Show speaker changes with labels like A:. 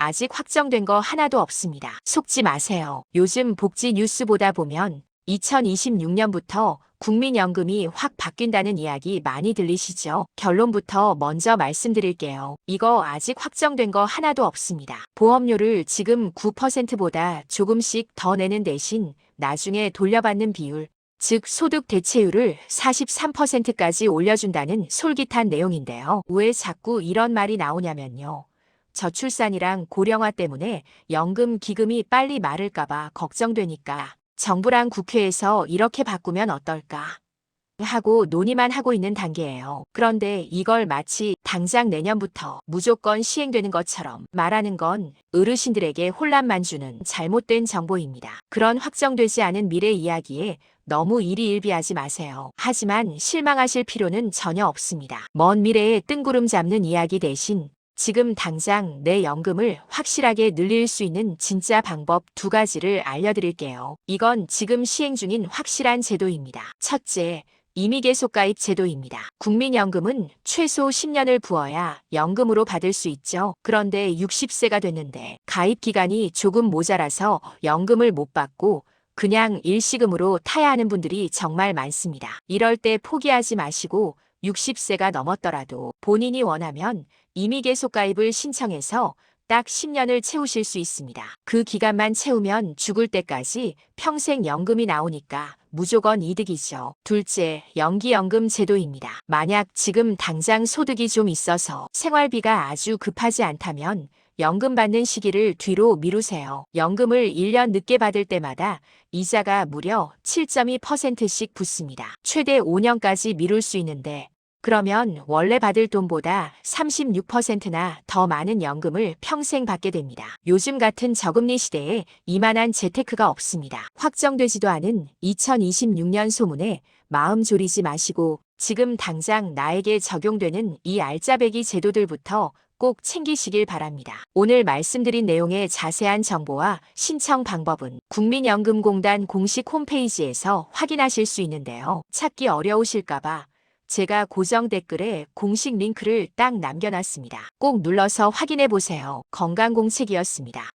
A: 아직 확정된 거 하나도 없습니다. 속지 마세요. 요즘 복지 뉴스 보다 보면 2026년부터 국민연금이 확 바뀐다는 이야기 많이 들리시죠? 결론부터 먼저 말씀드릴게요. 이거 아직 확정된 거 하나도 없습니다. 보험료를 지금 9%보다 조금씩 더 내는 대신 나중에 돌려받는 비율, 즉 소득 대체율을 43%까지 올려준다는 솔깃한 내용인데요. 왜 자꾸 이런 말이 나오냐면요. 저출산이랑 고령화 때문에 연금 기금이 빨리 마를까봐 걱정되니까 정부랑 국회에서 이렇게 바꾸면 어떨까 하고 논의만 하고 있는 단계예요. 그런데 이걸 마치 당장 내년부터 무조건 시행되는 것처럼 말하는 건 어르신들에게 혼란만 주는 잘못된 정보입니다. 그런 확정되지 않은 미래 이야기에 너무 일희일비하지 마세요. 하지만 실망하실 필요는 전혀 없습니다. 먼 미래에 뜬구름 잡는 이야기 대신 지금 당장 내 연금을 확실하게 늘릴 수 있는 진짜 방법 두 가지를 알려드릴게요. 이건 지금 시행 중인 확실한 제도입니다. 첫째, 임의계속가입 제도입니다. 국민연금은 최소 10년을 부어야 연금으로 받을 수 있죠. 그런데 60세가 됐는데 가입 기간이 조금 모자라서 연금을 못 받고 그냥 일시금으로 타야 하는 분들이 정말 많습니다. 이럴 때 포기하지 마시고 60세가 넘었더라도 본인이 원하면 임의계속 가입을 신청해서 딱 10년을 채우실 수 있습니다. 그 기간만 채우면 죽을 때까지 평생 연금이 나오니까 무조건 이득이죠. 둘째, 연기연금 제도입니다. 만약 지금 당장 소득이 좀 있어서 생활비가 아주 급하지 않다면 연금 받는 시기를 뒤로 미루세요. 연금을 1년 늦게 받을 때마다 이자가 무려 7.2%씩 붙습니다. 최대 5년까지 미룰 수 있는데 그러면 원래 받을 돈보다 36%나 더 많은 연금을 평생 받게 됩니다. 요즘 같은 저금리 시대에 이만한 재테크가 없습니다. 확정되지도 않은 2026년 소문에 마음 졸이지 마시고 지금 당장 나에게 적용되는 이 알짜배기 제도들부터 꼭 챙기시길 바랍니다. 오늘 말씀드린 내용의 자세한 정보와 신청 방법은 국민연금공단 공식 홈페이지에서 확인하실 수 있는데요. 찾기 어려우실까봐 제가 고정 댓글에 공식 링크를 딱 남겨놨습니다. 꼭 눌러서 확인해 보세요. 건강공책이었습니다.